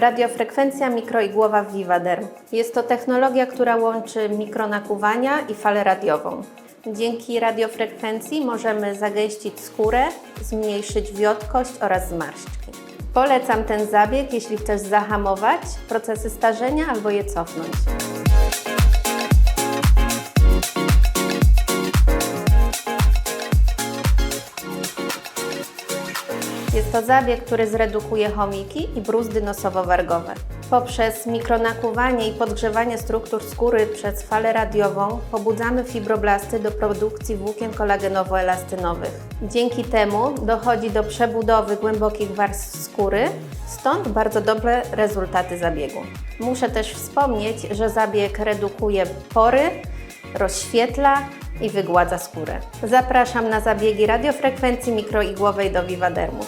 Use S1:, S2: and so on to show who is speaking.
S1: Radiofrekwencja mikroigłowa w Vivaderm. Jest to technologia, która łączy mikronakuwania i falę radiową. Dzięki radiofrekwencji możemy zagęścić skórę, zmniejszyć wiotkość oraz zmarszczki. Polecam ten zabieg, jeśli chcesz zahamować procesy starzenia albo je cofnąć. Jest to zabieg, który zredukuje chomiki i bruzdy nosowo-wargowe. Poprzez mikronakuwanie i podgrzewanie struktur skóry przez falę radiową pobudzamy fibroblasty do produkcji włókien kolagenowo-elastynowych. Dzięki temu dochodzi do przebudowy głębokich warstw skóry, stąd bardzo dobre rezultaty zabiegu. Muszę też wspomnieć, że zabieg redukuje pory, rozświetla i wygładza skórę. Zapraszam na zabiegi radiofrekwencji mikroigłowej do Vivadermu.